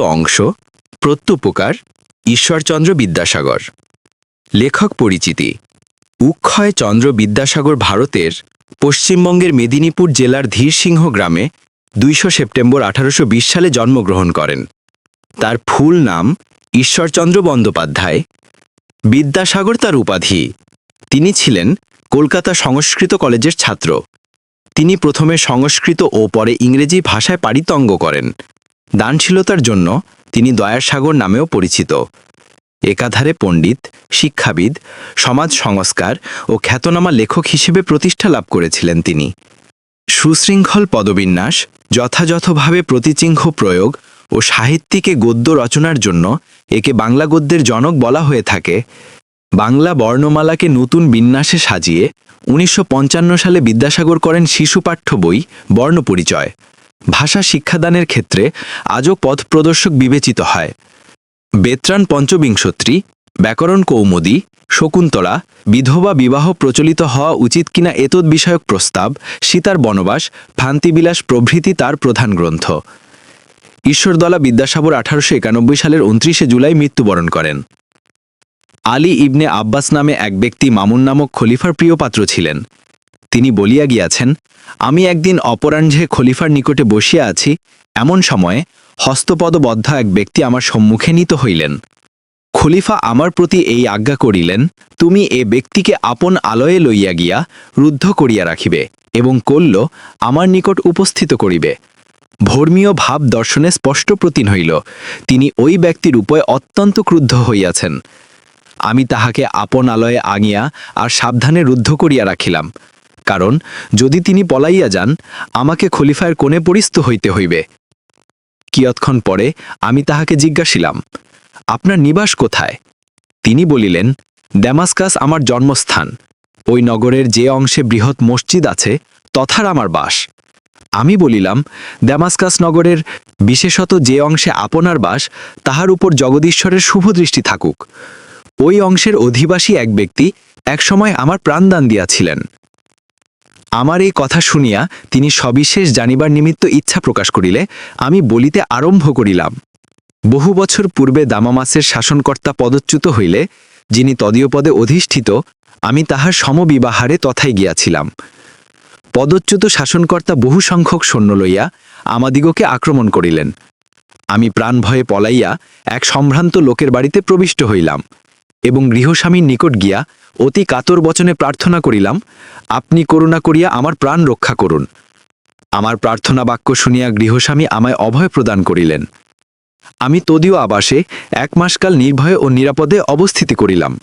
অংশ, প্রত্যুপকার, ঈশ্বরচন্দ্র বিদ্যাসাগর। লেখক পরিচিতি, উক্ষয় চন্দ্র বিদ্যাসাগর ভারতের পশ্চিমবঙ্গের মেদিনীপুর জেলার ধীরসিংহ গ্রামে দুইশো সেপ্টেম্বর আঠারোশো বিশ সালে জন্মগ্রহণ করেন। তার ফুল নাম ঈশ্বরচন্দ্র বন্দ্যোপাধ্যায়। বিদ্যাসাগর তার উপাধি। তিনি ছিলেন কলকাতা সংস্কৃত কলেজের ছাত্র। তিনি প্রথমে সংস্কৃত ও পরে ইংরেজি ভাষায় পারিতঙ্গ করেন। দানশীলতার জন্য তিনি দয়াসাগর নামেও পরিচিত। একাধারে পণ্ডিত, শিক্ষাবিদ, সমাজ সংস্কার ও খ্যাতনামা লেখক হিসেবে প্রতিষ্ঠা লাভ করেছিলেন তিনি। সুশৃঙ্খল পদবিন্যাস, যথাযথভাবে প্রতিচিহ্ন প্রয়োগ ও সাহিত্যিকে গদ্য রচনার জন্য একে বাংলা গদ্যের জনক বলা হয়ে থাকে। বাংলা বর্ণমালাকে নতুন বিন্যাসে সাজিয়ে উনিশশো পঞ্চান্ন সালে বিদ্যাসাগর করেন শিশু পাঠ্য বই, বর্ণপরিচয়। ভাষা শিক্ষাদানের ক্ষেত্রে আজও পথ প্রদর্শক বিবেচিত হয়। বেত্রান পঞ্চবিংশত্রী, ব্যাকরণ কৌমুদী, শকুন্তলা, বিধবা বিবাহ প্রচলিত হওয়া উচিত কিনা এতদ বিষয়ক প্রস্তাব, সীতার বনবাস ভান্তিবিলাস প্রভৃতি তার প্রধান গ্রন্থ। ঈশ্বরদলা বিদ্যাসাগর আঠারোশো একানব্বই সালের উনত্রিশে জুলাই মৃত্যুবরণ করেন। আলী ইবনে আব্বাস নামে এক ব্যক্তি মামুন নামক খলিফার প্রিয়পাত্র ছিলেন। তিনি বলিয়া গিয়াছেন, আমি একদিন অপরাহ্নে খলিফার নিকটে বসিয়া আছি, এমন সময়ে হস্তপদবদ্ধ এক ব্যক্তি আমার সম্মুখে নীত হইলেন। খলিফা আমার প্রতি এই আজ্ঞা করিলেন, তুমি এ ব্যক্তিকে আপন আলয়ে লইয়া গিয়া রুদ্ধ করিয়া রাখিবে এবং কল্য আমার নিকট উপস্থিত করিবে। ধর্মীয় ভাব দর্শনে স্পষ্ট প্রতীন হইল, তিনি ওই ব্যক্তির উপরে অত্যন্ত ক্রুদ্ধ হইয়াছেন। আমি তাহাকে আপন আলয়ে আঙিয়া আর সাবধানে রুদ্ধ করিয়া রাখিলাম। কারণ, যদি তিনি পলাইয়া যান, আমাকে খলিফায়ের কোণে পরিস্ত হইতে হইবে। কিয়ৎক্ষণ পরে আমি তাহাকে জিজ্ঞাসিলাম, আপনার নিবাস কোথায়? তিনি বলিলেন ড্যামাস্কাস আমার জন্মস্থান। ওই নগরের যে অংশে বৃহৎ মসজিদ আছে, তথার আমার বাস। আমি বলিলাম ড্যামাস্কাস নগরের বিশেষত যে অংশে আপনার বাস, তাহার উপর জগদীশ্বরের শুভ দৃষ্টি থাকুক। ওই অংশের অধিবাসী এক ব্যক্তি একসময় আমার প্রাণদান দিয়াছিলেন। আমার এই কথা শুনিয়া তিনি সবিশেষ জানিবার নিমিত্ত ইচ্ছা প্রকাশ করিলে, আমি বলিতে আরম্ভ করিলাম। বহু বছর পূর্বে দামামাসের শাসনকর্তা পদচ্যুত হইলে, যিনি তদীয় পদে অধিষ্ঠিত, আমি তাহার সমবিবাহারে তথায় গিয়াছিলাম। পদচ্যুত শাসনকর্তা বহু সংখ্যক সৈন্য লইয়া আমাদিগকে আক্রমণ করিলেন। আমি প্রাণ ভয়ে পলাইয়া এক সম্ভ্রান্ত লোকের বাড়িতে প্রবিষ্ট হইলাম। এবং গৃহস্বামীর নিকট গিয়া অতি কাতর বচনে প্রার্থনা করিলাম, আপনি করুণা করিয়া আমার প্রাণ রক্ষা করুন। আমার প্রার্থনা বাক্য শুনিয়া গৃহস্বামী আমায় অভয় প্রদান করিলেন। আমি তদীয় আবাসে এক মাসকাল নির্ভয়ে ও নিরাপদে অবস্থিতি করিলাম।